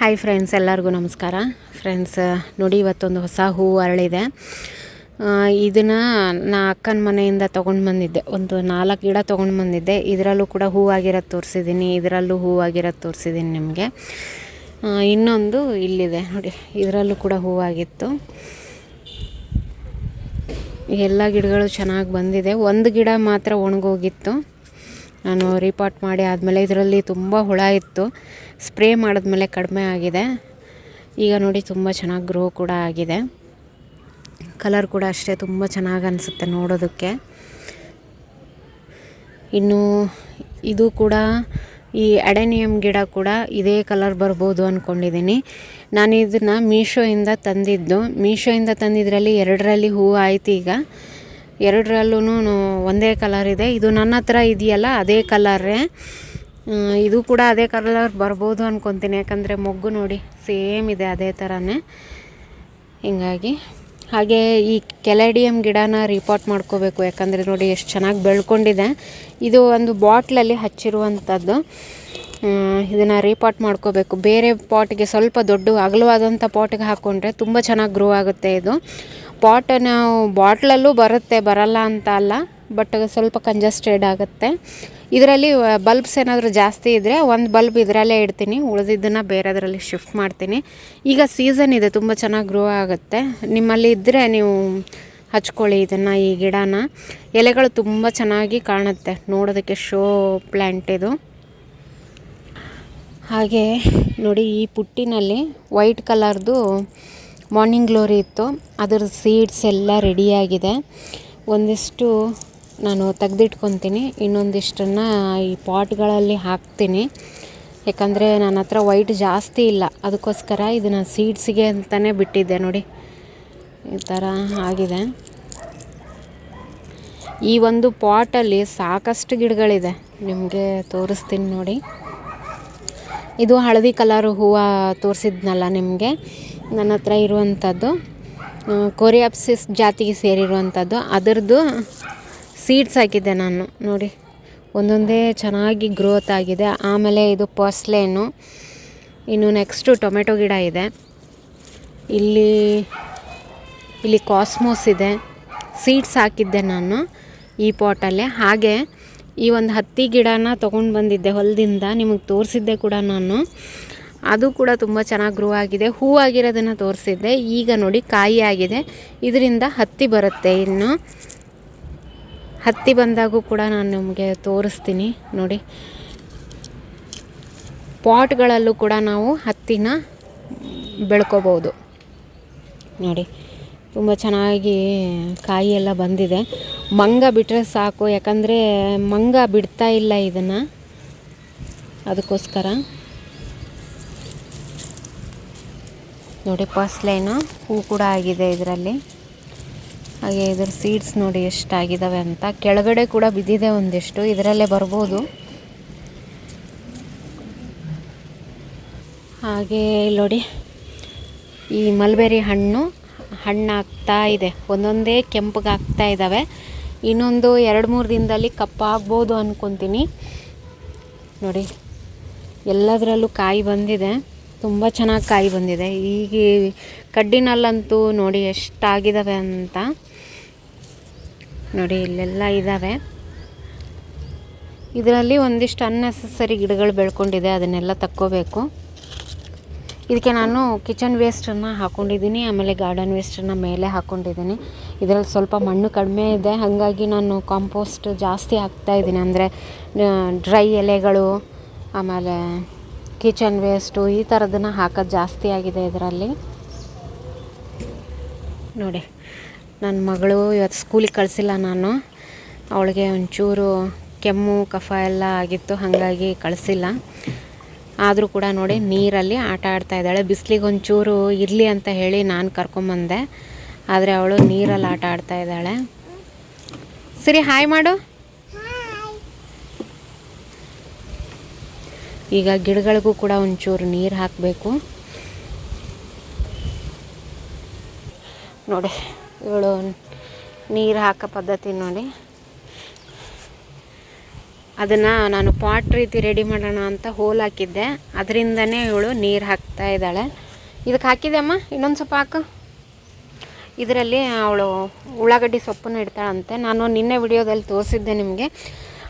Hi friends ಎಲ್ಲರಿಗೂ ನಮಸ್ಕಾರ. Friends ನೋಡಿ ಇವತ್ತೊಂದು ಹೊಸ ಹೂವು ಅರಳಿದೆ. ಇದನ್ನು ನಾ ಅಕ್ಕನ ಮನೆಯಿಂದ ತೊಗೊಂಡು ಬಂದಿದ್ದೆ. ಒಂದು ನಾಲ್ಕು ಗಿಡ ತೊಗೊಂಡು ಬಂದಿದ್ದೆ. ಇದರಲ್ಲೂ ಕೂಡ ಹೂವಾಗಿರೋದು ತೋರಿಸಿದ್ದೀನಿ ಇದರಲ್ಲೂ ಹೂವಾಗಿರೋದು ತೋರಿಸಿದ್ದೀನಿ ನಿಮಗೆ. ಇನ್ನೊಂದು ಇಲ್ಲಿದೆ. ನೋಡಿ, ಇದರಲ್ಲೂ ಕೂಡ ಹೂವಾಗಿತ್ತು ಎಲ್ಲ ಗಿಡಗಳು ಚೆನ್ನಾಗಿ ಬಂದಿದೆ. ಒಂದು ಗಿಡ ಮಾತ್ರ ಒಣಗೋಗಿತ್ತು. ನಾನು ರಿಪಾಟ್ ಮಾಡಿ ಆದಮೇಲೆ ಇದರಲ್ಲಿ ತುಂಬ ಹುಳ ಇತ್ತು. ಸ್ಪ್ರೇ ಮಾಡಿದ್ಮೇಲೆ ಕಡಿಮೆ ಆಗಿದೆ. ಈಗ ನೋಡಿ ತುಂಬ ಚೆನ್ನಾಗಿ ಗ್ರೋ ಕೂಡ ಆಗಿದೆ. ಕಲರ್ ಕೂಡ ಅಷ್ಟೇ ತುಂಬ ಚೆನ್ನಾಗಿ ಅನಿಸುತ್ತೆ ನೋಡೋದಕ್ಕೆ. ಇನ್ನು ಇದು ಕೂಡ ಈ ಅಡೆನಿಯಮ್ ಗಿಡ ಕೂಡ ಇದೇ ಕಲರ್ ಬರ್ಬೋದು ಅಂದ್ಕೊಂಡಿದ್ದೀನಿ ನಾನು ಇದನ್ನು ಮೀಶೋಯಿಂದ ತಂದಿದ್ದು. ಮೀಶೋಯಿಂದ ತಂದಿದ್ರಲ್ಲಿ ಎರಡರಲ್ಲಿ ಹೂವು ಆಯಿತು ಈಗ. ಎರಡರಲ್ಲೂ ಒಂದೇ ಕಲರ್ ಇದೆ. ಇದು ನನ್ನ ಹತ್ರ ಇದೆಯಲ್ಲ, ಅದೇ ಕಲರೇ ಇದು ಕೂಡ ಅದೇ ಕಲರ್ ಬರ್ಬೋದು ಅಂದ್ಕೊತೀನಿ ಯಾಕಂದರೆ ಮೊಗ್ಗು ನೋಡಿ ಸೇಮ್ ಇದೆ ಅದೇ ಥರನೇ ಹಿಂಗಾಗಿ ಹಾಗೆ ಈ ಕೆಲೆಡಿಯಮ್ ಗಿಡನ ರಿಪೋರ್ಟ್ ಮಾಡ್ಕೋಬೇಕು. ಯಾಕಂದರೆ ನೋಡಿ ಎಷ್ಟು ಚೆನ್ನಾಗಿ ಬೆಳ್ಕೊಂಡಿದೆ. ಇದು ಒಂದು ಬಾಟ್ಲಲ್ಲಿ ಹಚ್ಚಿರುವಂಥದ್ದು ಇದನ್ನು ರೀಪಾಟ್ ಮಾಡ್ಕೋಬೇಕು. ಬೇರೆ ಪಾಟ್ಗೆ ಸ್ವಲ್ಪ ದೊಡ್ಡ ಅಗಲವಾದಂಥ ಪಾಟ್ಗೆ ಹಾಕ್ಕೊಂಡ್ರೆ ತುಂಬ ಚೆನ್ನಾಗಿ ಗ್ರೋ ಆಗುತ್ತೆ ಇದು. ಪಾಟ್ ನಾವು ಬಾಟ್ಲಲ್ಲೂ ಬರುತ್ತೆ, ಬರಲ್ಲ ಅಂತ ಅಲ್ಲ ಬಟ್ ಸ್ವಲ್ಪ ಕಂಜಸ್ಟೆಡ್ ಆಗುತ್ತೆ. ಇದರಲ್ಲಿ ಬಲ್ಬ್ಸ್ ಏನಾದರೂ ಜಾಸ್ತಿ ಇದ್ದರೆ ಒಂದು ಬಲ್ಬ್ ಇದರಲ್ಲೇ ಇಡ್ತೀನಿ. ಉಳಿದಿದ್ದನ್ನು ಬೇರೆದರಲ್ಲಿ ಶಿಫ್ಟ್ ಮಾಡ್ತೀನಿ. ಈಗ ಸೀಸನ್ ಇದೆ, ತುಂಬ ಚೆನ್ನಾಗಿ ಗ್ರೋ ಆಗುತ್ತೆ. ನಿಮ್ಮಲ್ಲಿ ಇದ್ದರೆ ನೀವು ಹಚ್ಕೊಳ್ಳಿ ಇದನ್ನು ಈ ಗಿಡನ. ಎಲೆಗಳು ತುಂಬ ಚೆನ್ನಾಗಿ ಕಾಣುತ್ತೆ. ನೋಡೋದಕ್ಕೆ ಶೋ ಪ್ಲ್ಯಾಂಟ್ ಇದು. ಹಾಗೆ ನೋಡಿ ಈ ಪುಟ್ಟಿನಲ್ಲಿ ವೈಟ್ ಕಲರ್ದು ಮಾರ್ನಿಂಗ್ ಗ್ಲೋರಿ ಇತ್ತು. ಅದರ ಸೀಡ್ಸ್ ಎಲ್ಲ ರೆಡಿಯಾಗಿದೆ ಒಂದಿಷ್ಟು ನಾನು ತೆಗೆದಿಟ್ಕೊತೀನಿ. ಇನ್ನೊಂದಿಷ್ಟನ್ನು ಈ ಪಾಟ್ಗಳಲ್ಲಿ ಹಾಕ್ತೀನಿ. ಯಾಕಂದರೆ ನನ್ನ ಹತ್ರ ವೈಟ್ ಜಾಸ್ತಿ ಇಲ್ಲ. ಅದಕ್ಕೋಸ್ಕರ ಇದನ್ನು ಸೀಡ್ಸಿಗೆ ಅಂತಲೇ ಬಿಟ್ಟಿದ್ದೆ ನೋಡಿ. ಈ ಥರ ಆಗಿದೆ. ಈ ಒಂದು ಪಾಟಲ್ಲಿ ಸಾಕಷ್ಟು ಗಿಡಗಳಿದೆ. ನಿಮಗೆ ತೋರಿಸ್ತೀನಿ ನೋಡಿ. ಇದು ಹಳದಿ ಕಲರ್ ಹೂವು ತೋರಿಸಿದ್ನಲ್ಲ ನಿಮಗೆ? ನನ್ನ ಹತ್ರ ಇರುವಂಥದ್ದು. ಕೊರಿಯಾಪ್ಸಿಸ್ ಜಾತಿಗೆ ಸೇರಿರುವಂಥದ್ದು. ಅದರದ್ದು ಸೀಡ್ಸ್ ಹಾಕಿದ್ದೆ ನಾನು. ನೋಡಿ, ಒಂದೊಂದೇ ಚೆನ್ನಾಗಿ ಗ್ರೋತ್ ಆಗಿದೆ. ಆಮೇಲೆ ಇದು ಪರ್ಸ್ಲೇನು. ಇನ್ನು ನೆಕ್ಸ್ಟು ಟೊಮೆಟೊ ಗಿಡ ಇದೆ. ಇಲ್ಲಿ ಇಲ್ಲಿ ಕಾಸ್ಮೋಸ್ ಇದೆ. ಸೀಡ್ಸ್ ಹಾಕಿದ್ದೆ ನಾನು ಈ ಪಾಟಲ್ಲೇ ಹಾಗೆ ಈ ಒಂದು ಹತ್ತಿ ಗಿಡನ ತೊಗೊಂಡು ಬಂದಿದ್ದೆ ಹೊಲದಿಂದ, ನಿಮಗೆ ತೋರಿಸಿದ್ದೆ ಕೂಡ ನಾನು. ಅದು ಕೂಡ ತುಂಬ ಚೆನ್ನಾಗಿ ಗ್ರೋ ಆಗಿದೆ. ಹೂವಾಗಿರೋದನ್ನು ತೋರಿಸಿದ್ದೆ. ಈಗ ನೋಡಿ ಕಾಯಿ ಆಗಿದೆ. ಇದರಿಂದ ಹತ್ತಿ ಬರುತ್ತೆ ಇನ್ನು. ಹತ್ತಿ ಬಂದಾಗೂ ಕೂಡ ನಾನು ನಿಮಗೆ ತೋರಿಸ್ತೀನಿ ನೋಡಿ. ಪಾಟ್ಗಳಲ್ಲೂ ಕೂಡ ನಾವು ಹತ್ತಿನ ಬೆಳ್ಕೋಬೋದು. ನೋಡಿ, ತುಂಬ ಚೆನ್ನಾಗಿ ಕಾಯಿ ಎಲ್ಲ ಬಂದಿದೆ. ಮಂಗ ಬಿಟ್ಟರೆ ಸಾಕು, ಯಾಕಂದರೆ ಮಂಗ ಬಿಡ್ತಾ ಇಲ್ಲ ಇದನ್ನು. ಅದಕ್ಕೋಸ್ಕರ. ನೋಡಿ ಲೈನು ಹೂ ಕೂಡ ಆಗಿದೆ ಇದರಲ್ಲಿ. ಹಾಗೆ ಇದ್ರ ಸೀಡ್ಸ್ ನೋಡಿ ಎಷ್ಟಾಗಿದ್ದಾವೆ ಅಂತ. ಕೆಳಗಡೆ ಕೂಡ ಬಿದ್ದಿದೆ ಒಂದಿಷ್ಟು, ಇದರಲ್ಲೇ ಬರ್ಬೋದು. ಹಾಗೆ ನೋಡಿ, ಈ ಮಲ್ಬೆರಿ ಹಣ್ಣು ಹಣ್ಣಾಗ್ತಾ ಇದೆ. ಒಂದೊಂದೇ ಕೆಂಪಗಾಗ್ತಾ ಇದ್ದಾವೆ ಇನ್ನೊಂದು ಎರಡು ಮೂರು ದಿನದಲ್ಲಿ ಕಪ್ಪಾಗ್ಬೋದು ಅಂದ್ಕೊತೀನಿ ನೋಡಿ, ಎಲ್ಲದರಲ್ಲೂ ಕಾಯಿ ಬಂದಿದೆ. ತುಂಬ ಚೆನ್ನಾಗಿ ಕಾಯಿ ಬಂದಿದೆ. ಈಗ ಕಡ್ಡಿನಲ್ಲಂತೂ ನೋಡಿ ಎಷ್ಟಾಗಿದ್ದಾವೆ ಅಂತ. ನೋಡಿ, ಇಲ್ಲೆಲ್ಲ ಇದ್ದಾವೆ ಇದರಲ್ಲಿ ಒಂದಿಷ್ಟು ಅನ್ನೆಸೆಸರಿ ಗಿಡಗಳು ಬೆಳ್ಕೊಂಡಿದೆ, ಅದನ್ನೆಲ್ಲ ತಕ್ಕೋಬೇಕು. ಇದಕ್ಕೆ ನಾನು ಕಿಚನ್ ವೇಸ್ಟನ್ನು ಹಾಕ್ಕೊಂಡಿದ್ದೀನಿ ಆಮೇಲೆ ಗಾರ್ಡನ್ ವೇಸ್ಟನ್ನು ಮೇಲೆ ಹಾಕ್ಕೊಂಡಿದ್ದೀನಿ ಇದರಲ್ಲಿ ಸ್ವಲ್ಪ ಮಣ್ಣು ಕಡಿಮೆ ಇದೆ. ಹಾಗಾಗಿ ನಾನು ಕಾಂಪೋಸ್ಟ್ ಜಾಸ್ತಿ ಹಾಕ್ತಾ ಇದ್ದೀನಿ. ಅಂದರೆ ಡ್ರೈ ಎಲೆಗಳು, ಆಮೇಲೆ ಕಿಚನ್ ವೇಸ್ಟು ಈ ಥರದನ್ನು ಹಾಕೋದು ಜಾಸ್ತಿ ಆಗಿದೆ ಇದರಲ್ಲಿ. ನೋಡಿ ನನ್ನ ಮಗಳು ಇವತ್ತು ಸ್ಕೂಲಿಗೆ ಕಳಿಸಿಲ್ಲ ನಾನು. ಅವಳಿಗೆ ಒಂಚೂರು ಕೆಮ್ಮು, ಕಫ ಎಲ್ಲ ಆಗಿತ್ತು. ಹಾಗಾಗಿ ಕಳಿಸಿಲ್ಲ. ಆದರೂ ಕೂಡ ನೋಡಿ ನೀರಲ್ಲಿ ಆಟ ಆಡ್ತಾ ಇದ್ದಾಳೆ. ಬಿಸಿಲಿಗೆ ಒಂಚೂರು ಇರಲಿ ಅಂತ ಹೇಳಿ ನಾನು ಕರ್ಕೊಂಬಂದೆ. ಆದರೆ ಅವಳು ನೀರಲ್ಲಿ ಆಟ ಆಡ್ತಾ ಇದ್ದಾಳೆ. ಸರಿ, ಹಾಯ್ ಮಾಡು. ಈಗ ಗಿಡಗಳಿಗೂ ಕೂಡ ಒಂಚೂರು ನೀರು ಹಾಕಬೇಕು. ನೋಡಿ, ಇವಳು ನೀರು ಹಾಕೋ ಪದ್ಧತಿ ನೋಡಿ. ಅದನ್ನು ನಾನು ಪಾಟ್ ರೀತಿ ರೆಡಿ ಮಾಡೋಣ ಅಂತ ಹೋಲ್ ಹಾಕಿದ್ದೆ. ಅದರಿಂದನೇ ಇವಳು ನೀರು ಹಾಕ್ತಾ ಇದ್ದಾಳೆ. ಇದಕ್ಕೆ ಹಾಕಿದೆ ಅಮ್ಮ? ಇನ್ನೊಂದು ಸ್ವಲ್ಪ ಹಾಕು. ಇದರಲ್ಲಿ ಅವಳು ಉಳ್ಳಾಗಡ್ಡಿ ಸೊಪ್ಪನ್ನು ಇಡ್ತಾಳಂತೆ. ನಾನು ನಿನ್ನೆ ವಿಡಿಯೋದಲ್ಲಿ ತೋರಿಸಿದ್ದೆ ನಿಮಗೆ.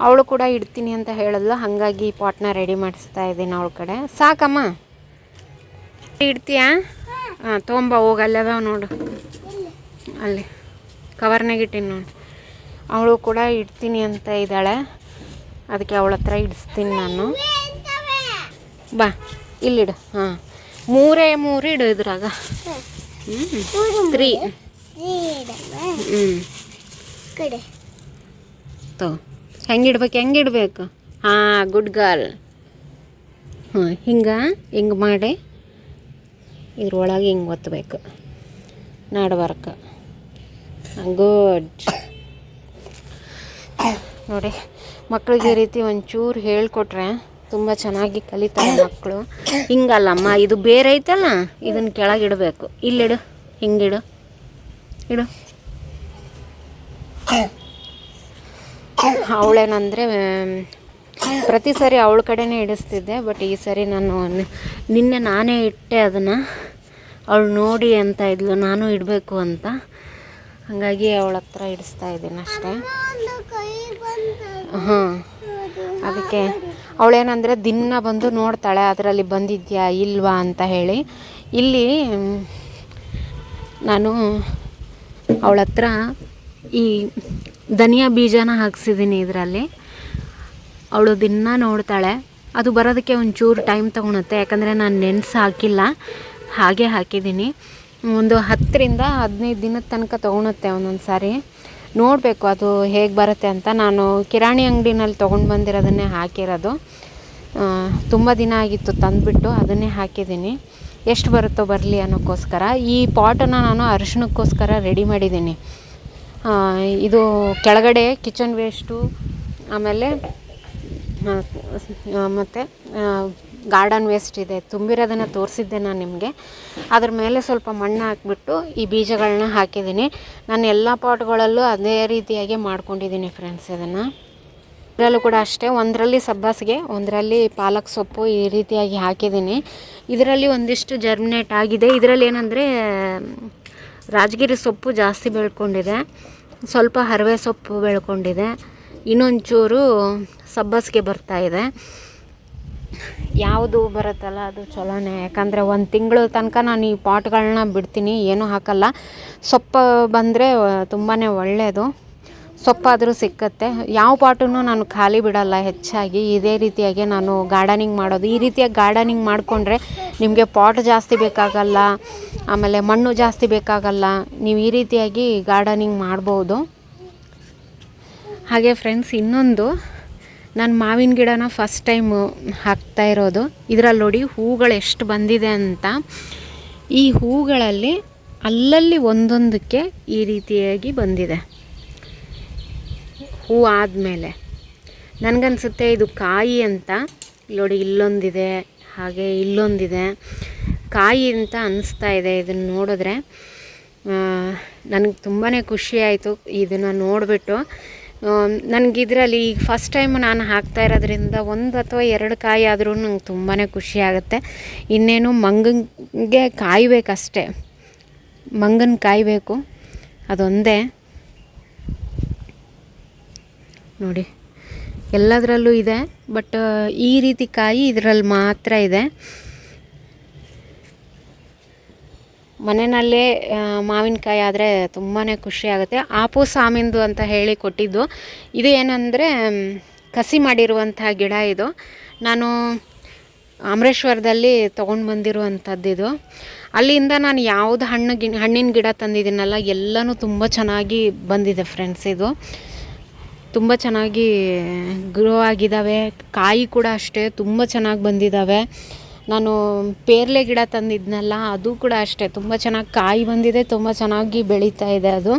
ಅವಳು ಕೂಡ ಇಡ್ತೀನಿ ಅಂತ ಹೇಳಿದ್ಲು. ಹಾಗಾಗಿ ಈ ಪಾಟ್ನ ರೆಡಿ ಮಾಡಿಸ್ತಾ ಇದ್ದೀನಿ ಅವಳ ಕಡೆ. ಸಾಕಮ್ಮ. ಇಡ್ತೀಯಾ? ಹಾಂ, ತೊಗೊಂಬ, ಹೋಗಿ, ಅಲ್ಲಿ ಅದಾವ ನೋಡು. ಅಲ್ಲಿ. ಕವರ್ನಾಗ ಇಟ್ಟೀನಿ ನೋಡಿ. ಅವಳು ಕೂಡ ಇಡ್ತೀನಿ ಅಂತ ಇದ್ದಾಳೆ. ಅದಕ್ಕೆ ಅವಳ ಹತ್ರ ಇಡಿಸ್ತೀನಿ ನಾನು. ಬಾ, ಇಲ್ಲಿಡು. ಹಾಂ. ಮೂರೇ ಮೂರು ಇಡು ಇದ್ರಾಗ. ತ್ರೀ ಹ್ಞೂ ತೋ ಹೆಂಗೆ ಇಡ್ಬೇಕು ಹೆಂಗೆ ಇಡಬೇಕು ಹಾಂ ಗುಡ್ ಗರ್ಲ್ ಹಾಂ, ಹಿಂಗೆ ಹಿಂಗೆ ಮಾಡಿ. ಇದ್ರೊಳಗೆ ಹಿಂಗೆ ಒತ್ತಬೇಕು ನಡ್ಬರ್ಕ ಗುಡ್ ನೋಡಿ. ಮಕ್ಳಿಗೆ ಈ ರೀತಿ ಒಂಚೂರು ಹೇಳಿಕೊಟ್ರೆ ತುಂಬ ಚೆನ್ನಾಗಿ ಕಲಿತಾರೆ ಮಕ್ಕಳು. ಹಿಂಗಲ್ಲಮ್ಮ, ಇದು ಬೇರೆ ಐತಲ್ಲ? ಇದನ್ನು ಕೆಳಗಿಡಬೇಕು ಇಲ್ಲಿಡು, ಹಿಂಗಿಡು. ಇಡು. ಅವಳೇನಂದರೆ, ಪ್ರತಿ ಸಾರಿ ಅವಳ ಕಡೆನೇ ಇಡಿಸ್ತಿದ್ದೆ ಬಟ್ ಈ ಸರಿ ನಾನು ನಿನ್ನೆ ನಾನೇ ಇಟ್ಟೆ ಅದನ್ನು. ಅವಳು ನೋಡಿ ಅಂತ ಇದ್ಲು, ನಾನು ಇಡಬೇಕು ಅಂತ. ಹಾಗಾಗಿ ಅವಳ ಹತ್ರ ಇಡಿಸ್ತಾ ಇದ್ದೀನಿ ಅಷ್ಟೇ. ಹಾಂ ಅದಕ್ಕೆ ಅವಳೇನಂದರೆ ದಿನ ಬಂದು ನೋಡ್ತಾಳೆ ಅದರಲ್ಲಿ ಬಂದಿದ್ಯಾ ಇಲ್ವಾ? ಅಂತ ಹೇಳಿ. ಇಲ್ಲಿ ನಾನು ಅವಳ ಹತ್ರ ಈ ಧನಿಯಾ ಬೀಜನ ಹಾಕ್ಸಿದ್ದೀನಿ ಇದರಲ್ಲಿ. ಅವಳು ದಿನ ನೋಡ್ತಾಳೆ. ಅದು ಬರೋದಕ್ಕೆ ಒಂಚೂರು ಟೈಮ್ ತೊಗೊಳುತ್ತೆ. ಯಾಕಂದರೆ ನಾನು ನೆನೆಸಿ ಹಾಕಿಲ್ಲ. ಹಾಗೆ ಹಾಕಿದ್ದೀನಿ ಒಂದು ಹತ್ತರಿಂದ ಹದಿನೈದು ದಿನದ ತನಕ ತೊಗೊಳುತ್ತೆ ಒಂದೊಂದು ಸಾರಿ ನೋಡಬೇಕು ಅದು ಹೇಗೆ ಬರುತ್ತೆ ಅಂತ. ನಾನು ಕಿರಾಣಿ ಅಂಗಡಿನಲ್ಲಿ ತೊಗೊಂಡು ಬಂದಿರೋದನ್ನೇ ಹಾಕಿರೋದು. ತುಂಬ ದಿನ ಆಗಿತ್ತು ತಂದುಬಿಟ್ಟು ಅದನ್ನೇ ಹಾಕಿದ್ದೀನಿ. ಎಷ್ಟು ಬರುತ್ತೋ ಬರಲಿ ಅನ್ನೋಕ್ಕೋಸ್ಕರ. ಈ ಪಾಟನ್ನು ನಾನು ಅರಿಶಿಣಕ್ಕೋಸ್ಕರ ರೆಡಿ ಮಾಡಿದ್ದೀನಿ. ಇದು ಕೆಳಗಡೆ ಕಿಚನ್ ವೇಸ್ಟು ಆಮೇಲೆ ಮತ್ತು ಗಾರ್ಡನ್ ವೇಸ್ಟ್ ಇದೆ, ತುಂಬಿರೋದನ್ನು ತೋರಿಸಿದ್ದೆ ನಾನು ನಿಮಗೆ. ಅದ್ರ ಮೇಲೆ ಸ್ವಲ್ಪ ಮಣ್ಣು ಹಾಕಿಬಿಟ್ಟು ಈ ಬೀಜಗಳನ್ನ ಹಾಕಿದ್ದೀನಿ. ನಾನು ಎಲ್ಲ ಪಾಟ್ಗಳಲ್ಲೂ ಅದೇ ರೀತಿಯಾಗಿ ಮಾಡ್ಕೊಂಡಿದ್ದೀನಿ ಫ್ರೆಂಡ್ಸ್ ಇದನ್ನು. ಇದರಲ್ಲೂ ಕೂಡ ಅಷ್ಟೇ, ಒಂದರಲ್ಲಿ ಸಬ್ಬಸಿಗೆ, ಒಂದರಲ್ಲಿ ಪಾಲಕ್ ಸೊಪ್ಪು ಈ ರೀತಿಯಾಗಿ ಹಾಕಿದ್ದೀನಿ. ಇದರಲ್ಲಿ ಒಂದಿಷ್ಟು ಜರ್ಮಿನೇಟ್ ಆಗಿದೆ. ಇದರಲ್ಲಿ ಏನಂದರೆ, ರಾಜಗಿರಿ ಸೊಪ್ಪು ಜಾಸ್ತಿ ಬೆಳ್ಕೊಂಡಿದೆ. ಸ್ವಲ್ಪ ಹರವೆ ಸೊಪ್ಪು ಬೆಳ್ಕೊಂಡಿದೆ. ಇನ್ನೊಂಚೂರು ಸಬ್ಬಸಿಗೆ ಬರ್ತಾ ಇದೆ. ಯಾವುದು ಬರುತ್ತಲ್ಲ ಅದು ಚಲೋನೇ. ಯಾಕಂದರೆ ಒಂದು ತಿಂಗಳ ತನಕ ನಾನು ಈ ಪಾಟ್ಗಳನ್ನ ಬಿಡ್ತೀನಿ, ಏನೂ ಹಾಕಲ್ಲ. ಸೊಪ್ಪು ಬಂದರೆ ತುಂಬಾ ಒಳ್ಳೆಯದು ಸೊಪ್ಪಾದರೂ ಸಿಕ್ಕತ್ತೆ. ಯಾವ ಪಾಟನ್ನು ನಾನು ಖಾಲಿ ಬಿಡಲ್ಲ ಹೆಚ್ಚಾಗಿ. ಇದೇ ರೀತಿಯಾಗಿ ನಾನು ಗಾರ್ಡನಿಂಗ್ ಮಾಡೋದು. ಈ ರೀತಿಯಾಗಿ ಗಾರ್ಡನಿಂಗ್ ಮಾಡಿಕೊಂಡ್ರೆ ನಿಮಗೆ ಪಾಟ್ ಜಾಸ್ತಿ ಬೇಕಾಗಲ್ಲ, ಆಮೇಲೆ ಮಣ್ಣು ಜಾಸ್ತಿ ಬೇಕಾಗಲ್ಲ. ನೀವು ಈ ರೀತಿಯಾಗಿ ಗಾರ್ಡನಿಂಗ್ ಮಾಡ್ಬೋದು. ಹಾಗೆ ಫ್ರೆಂಡ್ಸ್, ಇನ್ನೊಂದು ನಾನು ಮಾವಿನ ಗಿಡನ ಫಸ್ಟ್ ಟೈಮು ಹಾಕ್ತಾ ಇರೋದು. ಇದರಲ್ಲಿ ನೋಡಿ ಹೂಗಳು ಎಷ್ಟು ಬಂದಿದೆ ಅಂತ. ಈ ಹೂಗಳಲ್ಲಿ ಅಲ್ಲಲ್ಲಿ ಒಂದೊಂದಕ್ಕೆ ಈ ರೀತಿಯಾಗಿ ಬಂದಿದೆ. ಹೂ ಆದಮೇಲೆ ನನಗನ್ಸುತ್ತೆ ಇದು ಕಾಯಿ ಅಂತ. ಇಲ್ಲಿ ನೋಡಿ ಇಲ್ಲೊಂದಿದೆ, ಹಾಗೆ ಇಲ್ಲೊಂದಿದೆ. ಕಾಯಿ ಅಂತ ಅನಿಸ್ತಾ ಇದೆ ಇದನ್ನು ನೋಡಿದ್ರೆ. ನನಗೆ ತುಂಬಾ ಖುಷಿಯಾಯಿತು ಇದನ್ನು ನೋಡಿಬಿಟ್ಟು. ನನಗೆ ಇದರಲ್ಲಿ ಈಗ ಫಸ್ಟ್ ಟೈಮ್ ನಾನು ಹಾಕ್ತಾ ಇರೋದ್ರಿಂದ ಒಂದು ಅಥವಾ ಎರಡು ಕಾಯಿ ಆದರೂ ನಂಗೆ ತುಂಬಾ ಖುಷಿ ಆಗುತ್ತೆ. ಇನ್ನೇನು ಮಂಗನ್ಗೆ ಕಾಯಬೇಕಷ್ಟೇ. ಮಂಗನ ಕಾಯಬೇಕು. ಅದೊಂದೇ. ನೋಡಿ, ಎಲ್ಲದರಲ್ಲೂ ಇದೆ ಬಟ್ ಈ ರೀತಿ ಕಾಯಿ ಇದರಲ್ಲಿ ಮಾತ್ರ ಇದೆ. ಮನೆಯಲ್ಲೇ ಮಾವಿನಕಾಯಿ ಆದರೆ ತುಂಬಾ ಖುಷಿ ಆಗುತ್ತೆ. ಆಪು ಸಾಮಿಂದು ಅಂತ ಹೇಳಿ ಕೊಟ್ಟಿದ್ದು. ಇದು ಏನಂದರೆ ಕಸಿ ಮಾಡಿರುವಂಥ ಗಿಡ ಇದು. ನಾನು ಅಮರೇಶ್ವರದಲ್ಲಿ ತೊಗೊಂಡು ಬಂದಿರುವಂಥದ್ದು ಇದು. ಅಲ್ಲಿಂದ ನಾನು ಯಾವುದು ಹಣ್ಣು ಗಿ, ಹಣ್ಣಿನ ಗಿಡ ತಂದಿದ್ದೀನಲ್ಲ, ಎಲ್ಲನೂ ತುಂಬ ಚೆನ್ನಾಗಿ ಬಂದಿದೆ ಫ್ರೆಂಡ್ಸ್ ಇದು. ತುಂಬ ಚೆನ್ನಾಗಿ ಗ್ರೋ ಆಗಿದ್ದಾವೆ ಕಾಯಿ ಕೂಡ ಅಷ್ಟೇ, ತುಂಬ ಚೆನ್ನಾಗಿ ಬಂದಿದ್ದಾವೆ ನಾನು ಪೇರ್ಲೆ ಗಿಡ ತಂದಿದ್ನಲ್ಲ, ಅದು ಕೂಡ ಅಷ್ಟೇ. ತುಂಬ ಚೆನ್ನಾಗಿ ಕಾಯಿ ಬಂದಿದೆ, ತುಂಬ ಚೆನ್ನಾಗಿ ಬೆಳೀತಾ ಇದೆ ಅದು.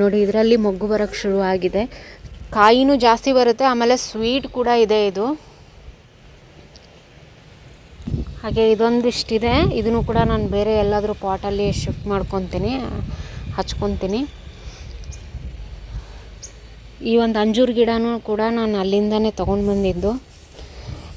ನೋಡಿ, ಇದರಲ್ಲಿ ಮೊಗ್ಗು ಬರೋಕ್ಕೆ ಶುರುವಾಗಿದೆ ಕಾಯಿನೂ ಜಾಸ್ತಿ ಬರುತ್ತೆ, ಆಮೇಲೆ ಸ್ವೀಟ್ ಕೂಡ ಇದೆ ಇದು. ಹಾಗೆ ಇದೊಂದಿಷ್ಟಿದೆ. ಇದನ್ನು ಕೂಡ ನಾನು ಬೇರೆ ಎಲ್ಲಾದರೂ ಪಾಟಲ್ಲಿ ಶಿಫ್ಟ್ ಮಾಡ್ಕೊತೀನಿ, ಹಚ್ಕೊತೀನಿ. ಈ ಒಂದು ಅಂಜೂರ ಗಿಡನೂ ಕೂಡ ನಾನು ಅಲ್ಲಿಂದನೇ ತೊಗೊಂಡು ಬಂದಿದ್ದು.